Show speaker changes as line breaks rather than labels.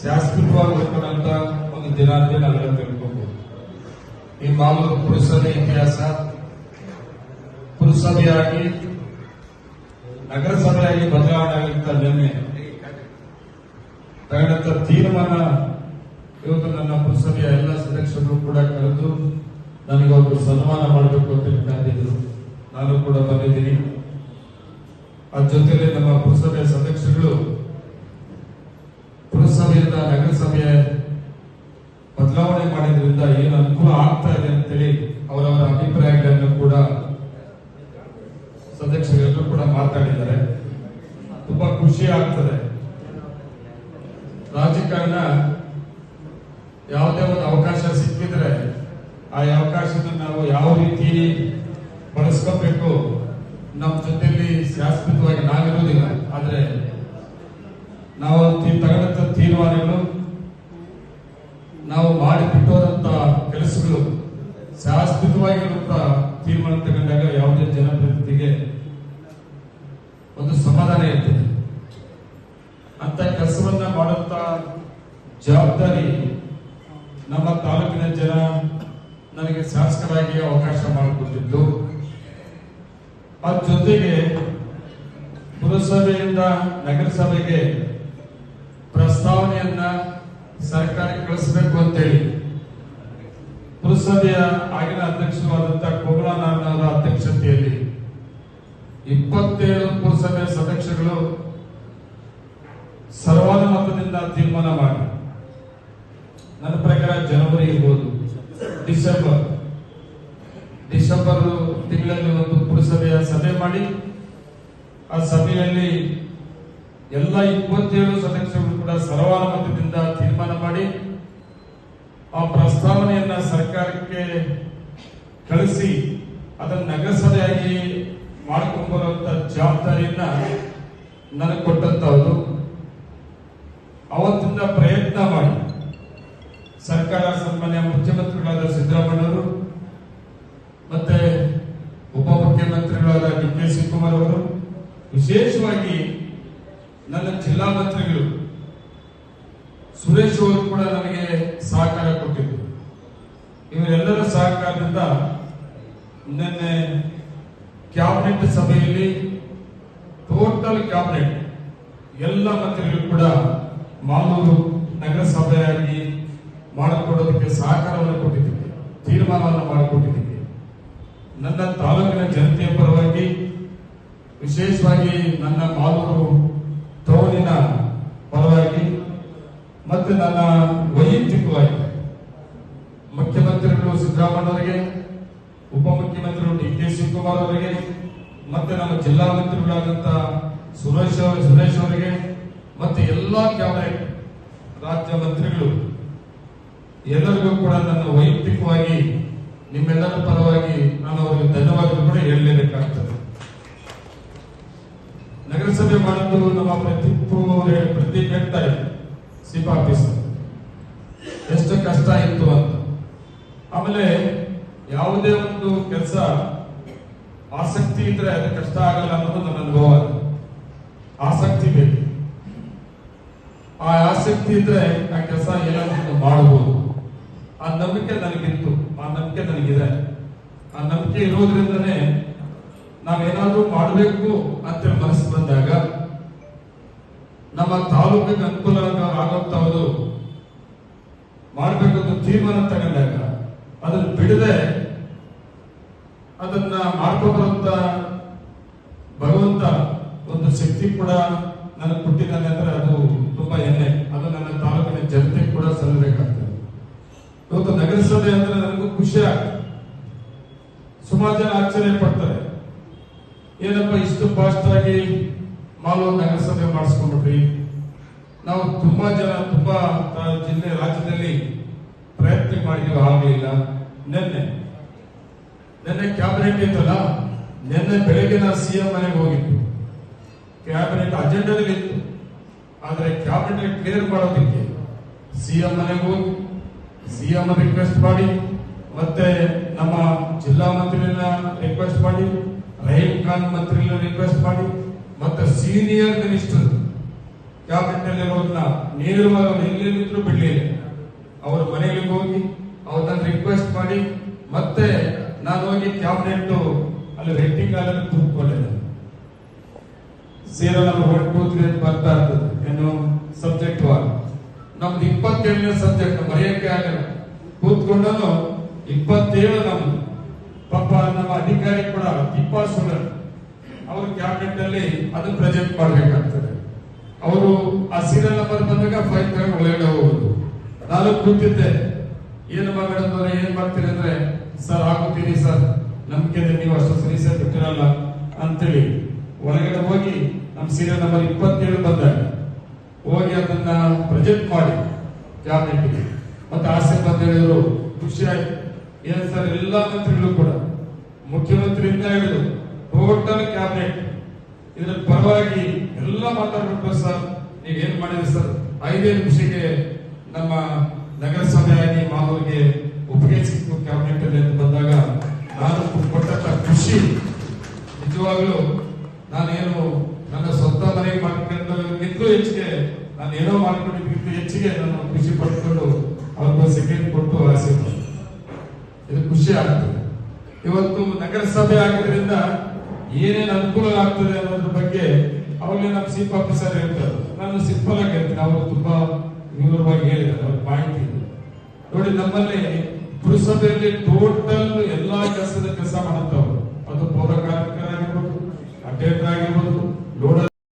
ಶಾಶ್ವತವಾಗಿ ಉಳ್ಕೊಂಡಂತ ಒಂದು ದಿನ ಅಂತ ನಾವೆಲ್ಲ ತಿಳ್ಕೊಬಹುದು ಈ ಮಾಮೂಲು ಪುರಸಭೆ ಇತಿಹಾಸ ಪುರಸಭೆಯಾಗಿ ನಗರಸಭೆಯಾಗಿ ಬದಲಾವಣೆ ಆಗಿದ್ದ ನಿನ್ನೆ ತಗೊಂಡಂತ ತೀರ್ಮಾನ, ಇವತ್ತು ನನ್ನ ಪುರಸಭೆಯ ಎಲ್ಲ ಸದಸ್ಯರು ಕೂಡ ಕರೆದು ನನಗೆ ಒಬ್ಬರು ಸನ್ಮಾನ ಮಾಡಬೇಕು ಅಂತ ಹೇಳಿದ್ರು ನಾನು ಕೂಡ ಬಂದಿದ್ದೀನಿ. ಅದ್ರ ಜೊತೆಲೆ ನಮ್ಮ ಪುರಸಭೆಯ ಸದಸ್ಯರುಗಳು ಪುರಸಭೆಯಿಂದ ನಗರಸಭೆಯ ಬದಲಾವಣೆ ಮಾಡಿದ್ರಿಂದ ಏನು ಅನುಕೂಲ ಆಗ್ತಾ ಇದೆ ಅಂತೇಳಿ ಅವರವರ ಅಭಿಪ್ರಾಯಗಳನ್ನು ಕೂಡ ಸದಸ್ಯರೆಲ್ಲರೂ ಕೂಡ ಮಾತಾಡಿದ್ದಾರೆ. ತುಂಬಾ ಖುಷಿ ಆಗ್ತದೆ. ರಾಜಕಾರಣ ಯಾವುದೇ ಒಂದು ಅವಕಾಶ ಸಿಕ್ಕಿದ್ರೆ ಆ ಅವಕಾಶದ ನಾವು ಯಾವ ರೀತಿ ಬಳಸ್ಕೋಬೇಕು? ನಮ್ಮ ಜೊತೆಯಲ್ಲಿ ಶಾಶ್ವತವಾಗಿ ನಾವಿರೋದಿಲ್ಲ ಆದ್ರೆ ನಾವು ತಿ- ತಗೊಂಡಂತ ತೀರ್ಮಾನಗಳು ನಾವು ಮಾಡಿ ಬಿಟ್ಟೋದಂತ ಕೆಲಸಗಳು ಶಾಶ್ವತವಾಗಿರುವಂತ ತೀರ್ಮಾನ ತಗೊಂಡಾಗ ಯಾವುದೇ ಜನಪ್ರತಿನಿಧಿಗೆ ಒಂದು ಸಮಾಧಾನ ಇರ್ತದೆ. ಅಂತ ಕೆಲಸವನ್ನ ಮಾಡುವಂತ ಜವಾಬ್ದಾರಿ ನಮ್ಮ ತಾಲೂಕಿನ ಜನ ನನಗೆ ಶಾಸಕರಾಗಿ ಅವಕಾಶ ಮಾಡಿಕೊಟ್ಟಿದ್ದು. ಅದ್ರ ಜೊತೆಗೆ ಪುರಸಭೆಯಿಂದ ನಗರಸಭೆಗೆ ಪ್ರಸ್ತಾವನೆಯನ್ನ ಸರ್ಕಾರಕ್ಕೆ ಕಳಿಸಬೇಕು ಅಂತೇಳಿ. ಪುರಸಭೆಯ ಆಗಿನ ಅಧ್ಯಕ್ಷರಾದಂತಹ ಕೋಮಲಾನಂದ ಅವರ ಅಧ್ಯಕ್ಷತೆಯಲ್ಲಿ ಇಪ್ಪತ್ತೇಳು ಪುರಸಭೆ ಸದಸ್ಯಗಳು ಸರ್ವಾನುಮತದಿಂದ ತೀರ್ಮಾನ ಮಾಡಿ. ನನ್ನ ಪ್ರಕಾರ ಜನವರಿ ಇರ್ಬೋದು. ಡಿಸೆಂಬರ್. ಡಿಸೆಂಬರ್ ತಿಂಗಳಲ್ಲಿ ಒಂದು ಪುರಸಭೆಯ ಸಭೆ ಮಾಡಿ. ಆ ಸಭೆಯಲ್ಲಿ ಎಲ್ಲ ಇಪ್ಪತ್ತೇಳು ಸದಸ್ಯರು ಕೂಡ ಸರ್ವಾನುಮತದಿಂದ ತೀರ್ಮಾನ ಮಾಡಿ ಆ ಪ್ರಸ್ತಾವನೆಯನ್ನ ಸರ್ಕಾರಕ್ಕೆ ಕಳಿಸಿ ಅದನ್ನು ನಗರಸಭೆಯಾಗಿ ಮಾಡಿಕೊಂಡ್ಬರುವಂತ ಜವಾಬ್ದಾರಿಯನ್ನ ನನಗೆ ಕೊಟ್ಟಂತವರು ಅವತ್ತಿಂದ ಪ್ರಯತ್ನ ಮಾಡಿ ಸರ್ಕಾರ ಸನ್ಮಾನ್ಯ ಮುಖ್ಯಮಂತ್ರಿಗಳಾದ ಸಿದ್ದರಾಮಯ್ಯವರು ಮತ್ತೆ ಉಪಮುಖ್ಯಮಂತ್ರಿಗಳಾದ ಡಿ ಕೆ ಶಿವಕುಮಾರ್ ಅವರು ವಿಶೇಷವಾಗಿ ನನ್ನ ಜಿಲ್ಲಾ ಮಂತ್ರಿಗಳು ಸುರೇಶ್ ಅವರು ಕೂಡ ನನಗೆ ಸಹಕಾರ ಕೊಟ್ಟಿದ್ದರು ಇವರೆಲ್ಲರ ಸಹಕಾರದಿಂದ ನಿನ್ನೆ ಕ್ಯಾಬಿನೆಟ್ ಸಭೆಯಲ್ಲಿ ಟೋಟಲ್ ಕ್ಯಾಬಿನೆಟ್ ಎಲ್ಲ ಮಂತ್ರಿಗಳು ಕೂಡ ಮಾಲೂರು ನಗರಸಭೆಯಾಗಿ ಮಾಡಿಕೊಡೋದಕ್ಕೆ ಸಹಕಾರವನ್ನು ಕೊಟ್ಟಿದ್ದೀವಿ. ತೀರ್ಮಾನವನ್ನು ಮಾಡಿಕೊಟ್ಟಿದ್ದೀವಿ. ನನ್ನ ತಾಲೂಕಿನ ಜನತೆಯ ಪರವಾಗಿ ವಿಶೇಷವಾಗಿ ನನ್ನ ಮಾಲೂರು ಟೌನಿನ ಪರವಾಗಿ ಮತ್ತು ನನ್ನ ವೈಯಕ್ತಿಕವಾಗಿ ಮುಖ್ಯಮಂತ್ರಿಗಳು ಸಿದ್ದರಾಮಯ್ಯ ಅವರಿಗೆ ಉಪಮುಖ್ಯಮಂತ್ರಿಗಳು ಡಿ ಕೆ ಶಿವಕುಮಾರ್ ಅವರಿಗೆ ಮತ್ತೆ ನಮ್ಮ ಜಿಲ್ಲಾ ಮಂತ್ರಿಗಳಾದಂತ ಸುರೇಶ್ ಸುರೇಶ್ ಅವರಿಗೆ ಮತ್ತೆ ಎಲ್ಲಾ ಕ್ಯಾಬಿನೆಟ್ ರಾಜ್ಯ ಮಂತ್ರಿಗಳು, ಎಲ್ಲರಿಗೂ ಕೂಡ ನನ್ನ ವೈಯಕ್ತಿಕವಾಗಿ ನಿಮ್ಮೆಲ್ಲರ ಪರವಾಗಿ ನಾನು ಅವರಿಗೆ ಧನ್ಯವಾದಗಳು ಕೂಡ ಹೇಳಲೇಬೇಕಾಗ್ತದೆ. ನಗರಸಭೆ ಮಾಡಿದ್ದು ನಮ್ಮ ಪ್ರತಿಪ್ಪು ಪ್ರತಿ ವ್ಯಕ್ತ ಸಿಪ್ ಎಷ್ಟು ಕಷ್ಟ ಇತ್ತು ಅಂತ. ಆಮೇಲೆ ಯಾವುದೇ ಒಂದು ಕೆಲಸ, ಆಸಕ್ತಿ ಇದ್ರೆ ಅದು ಕಷ್ಟ ಆಗಲ್ಲ ಅನ್ನೋದು ನನ್ನ ಅನುಭವ ಆಸಕ್ತಿ ಬೇಕು. ಆ ಆಸಕ್ತಿ ಇದ್ರೆ ಆ ಕೆಲಸ ಏನಾದ್ರು ಮಾಡಬಹುದು ಆ ನಂಬಿಕೆ ನನಗಿತ್ತು. ಆ ನಂಬಿಕೆ ನನಗಿದೆ. ಆ ನಂಬಿಕೆ ಇರೋದ್ರಿಂದನೇ ನಾವೇನಾದ್ರೂ ಮಾಡಬೇಕು ಅಂತ ಮನಸ್ಸು ಬಂದಾಗ ನಮ್ಮ ತಾಲೂಕಿಗೆ ಅನುಕೂಲ ಆಗುವಂತವರು ಮಾಡಬೇಕು ಅಂತ ತೀರ್ಮಾನ ತಗೊಂಡಾಗ ಅದನ್ನು ಬಿಡದೆ ಅದನ್ನ ಮಾಡ್ಕೊಂಡ ಭಗವಂತ ಒಂದು ಶಕ್ತಿ ಕೂಡ ನನಗೆ ಕೊಟ್ಟಿದ್ದಾನೆ ಅಂದ್ರೆ ಅದು ತುಂಬಾ ಹೆಮ್ಮೆ. ಅದು ನನ್ನ ತಾಲೂಕಿನ ಜನತೆ ಕೂಡ ಸಲ್ಲಬೇಕಾಗ್ತದೆ ಇವತ್ತು ನಗರಸಭೆ ಅಂದ್ರೆ ನನಗೂ ಖುಷಿ ಆಗ್ತದೆ. ಸುಮಾರು ಜನ ಆಶ್ಚರ್ಯ ಪಡ್ತಾರೆ. ಏನಪ್ಪ, ಇಷ್ಟು ಫಾಸ್ಟ್ ಆಗಿ ಮಾಲೂರು ನಗರಸಭೆ ಮಾಡಿಸ್ಕೊಂಡ್ಬಿಟ್ರಿ? ನಾವು ತುಂಬಾ ಜನ, ತುಂಬಾ ಜಿಲ್ಲೆ, ರಾಜ್ಯದಲ್ಲಿ ಪ್ರಯತ್ನ ಮಾಡಿದ್ರು ಆಗಲಿಲ್ಲ ನಿನ್ನೆ ನಿನ್ನೆ ಕ್ಯಾಬಿನೆಟ್ ಇತ್ತಲ್ಲ, ನಿನ್ನೆ ಬೆಳಗ್ಗೆ ನಾನು ಸಿಎಂ ಮನೆಗೆ ಹೋಗಿತ್ತು ಕ್ಯಾಬಿನೆಟ್ ಅಜೆಂಡಾದಲ್ಲಿ ಇತ್ತು. ಆದರೆ ಕ್ಯಾಬಿನೆಟ್ ಕ್ಲಿಯರ್ ಮಾಡೋದಕ್ಕೆ ಸಿಎಂ ಮನೆಗೆ ಹೋಗಿ ಸಿಎಂ ರಿಕ್ವೆಸ್ಟ್ ಮಾಡಿ, ಮತ್ತೆ ನಮ್ಮ ಜಿಲ್ಲಾ ಮಂತ್ರಿನ ರಿಕ್ವೆಸ್ಟ್ ಮಾಡಿ ರಹೀಂ ಖಾನ್ ರಿಕ್ವೆಸ್ಟ್ ಮಾಡಿ, ಮತ್ತೆ ಸೀನಿಯರ್ ಮಿನಿಸ್ಟರ್ ಕ್ಯಾಬಿನೆಟ್ ನಲ್ಲಿರೋದನ್ನ ನೇರವಾಗಿ ಅವ್ರು ಎಲ್ಲಿದ್ರು ಬಿಡಲಿಲ್ಲ. ಅವರ ಮನೆಗೆ ಹೋಗಿ ಅವ್ರನ್ನ ರಿಕ್ವೆಸ್ಟ್ ಮಾಡಿ, ಮತ್ತೆ ನಾನು ಹೋಗಿ ಕ್ಯಾಬಿನೆಟ್ ಅಲ್ಲಿ ರೆಡ್ಡಿಂಗ್ ಅಲ್ಲಿ ಕೂತ್ಕೊಂಡಿದ್ದೆ zero number one two three ಅಂತ ಬರ್ತಾ ಇರ್ತದೆ ಏನು? ಸಬ್ಜೆಕ್ಟ್ ವಾರ್ ನಮ್ದು ಇಪ್ಪತ್ತೇಳನೇ ಸಬ್ಜೆಕ್ಟ್ ಮರೆಯಕ್ಕೆ ಆಗಲ್ಲ. ಕೂತ್ಕೊಂಡನು ಇಪ್ಪತ್ತೇಳು ನಮ್ದು. ಪಾಪ ನಮ್ಮ ಅಧಿಕಾರಿ ಕೂಡ ದೀಪಾ ಸುಳ್ಳರ್ ಅವರು ಕ್ಯಾಬಿನೆಟ್ ಅಲ್ಲಿ ಅದನ್ನ ಪ್ರೆಸೆಂಟ್ ಮಾಡಬೇಕಾಗ್ತದೆ. ಅವರು ಆ ಸೀರಿಯಲ್ ನಂಬರ್ ಬಂದಾಗ ಫೈಲ್ ತಗೊಂಡು ಒಳಗಡೆ ಹೋಗುದು. ನಾನು ಕೂತಿದ್ದೆ. ಏನು ಮೇಡಮ್ ಏನ್ ಮಾಡ್ತೀರಿ ಅಂದ್ರೆ, ಸರ್ ಆಗುತ್ತೀರಿ ಸರ್. ನಂಬಿಕೆ ನೀವು ಅಷ್ಟು ಸರಿ ಸರ್ ಬಿಟ್ಟಿರಲ್ಲ ಅಂತೇಳಿ. ಒಳಗಡೆ ಹೋಗಿ ನಮ್ಮ ಸೀರಿಯಲ್ ನಂಬರ್ ಇಪ್ಪತ್ತೇಳು ಬಂದಾಗ ಹೋಗಿ ಅದನ್ನ ಪ್ರೆಸೆಂಟ್ ಮಾಡಿ ಕ್ಯಾಬಿನೆಟ್ ಮತ್ತೆ ಆಸೆ ಬಂದ ಹೇಳಿದ್ರು ಖುಷಿಯಾಯ್ತು ಏನ್ ಸರ್ ಎಲ್ಲ ಮಂತ್ರಿಗಳು ಕೂಡ, ಮುಖ್ಯಮಂತ್ರಿಯಿಂದ ಹಿಡಿದು ಟೋಟಲ್ ಕ್ಯಾಬಿನೆಟ್ ಇದರ ಪರವಾಗಿ ಎಲ್ಲ ಮಾತಾಡ್ಬಿಟ್ಟು ಸರ್ ನೀವೇನ್ ಮಾಡಿದ್ರಿ ಸರ್? ಐದೇ ನಿಮಿಷಕ್ಕೆ ನಮ್ಮ ನಗರಸಭೆಯಾಗಿ ಮಾಮೂಲಿಗೆ ಒಪ್ಪಿಗೆ ಸಿಕ್ತು ಕ್ಯಾಬಿನೆಟ್ ಅಲ್ಲಿ ಅಂತ ಬಂದಾಗ ನಾನು ಕೊಟ್ಟಂತ ಖುಷಿ ನಿಜವಾಗ್ಲೂ ನಾನೇನು ನನ್ನ ಸ್ವಂತ ಮನೆಗೆ ಮಾಡ್ಕೊಂಡಿದ್ದಕ್ಕಿಂತಲೂ ಹೆಚ್ಚಿಗೆ ನಾನು ಏನೋ ಮಾಡ್ಕೊಂಡಿದ್ದಕ್ಕಿಂತ ಹೆಚ್ಚಿಗೆ ನಾನು ಖುಷಿ ಪಡ್ಕೊಂಡು ಅವ್ರಿಗೊಂದು ಸೆಕೆಂಡ್ ಕೊಟ್ಟು ಆಸೆ ಪಡ್ತೀನಿ. ಇದು ಖುಷಿ ಆಗ್ತದೆ. ಇವತ್ತು ನಗರಸಭೆ ಆಗಿದ್ರಿಂದ ಏನೇನು ಅನುಕೂಲ ಆಗ್ತದೆ ಅನ್ನೋದ್ರ ಬಗ್ಗೆ ಅವ್ರಿಗೆ ನಮ್ಮ ಸಿಪ್ ಆಫೀಸರ್ ಹೇಳ್ತಾರೆ. ನಾನು ಸಿಂಪಲ್ ಆಗಿ ಹೇಳ್ತೀನಿ ಅವರು ತುಂಬಾ ವಿವರವಾಗಿ ಹೇಳಿದ್ದಾರೆ. ಅವ್ರ ಮಾಹಿತಿ ನೋಡಿ, ನಮ್ಮಲ್ಲಿ ಪುರಸಭೆಯಲ್ಲಿ ಟೋಟಲ್ ಎಲ್ಲಾ ಕೆಲಸದ ಕೆಲಸ ಮಾಡುತ್ತವರು. ಅದು ಪೌರ ಕಾರ್ಮಿಕರಾಗಿರ್ಬೋದು ಅಟೆಂಡರ್ ಆಗಿರ್ಬೋದು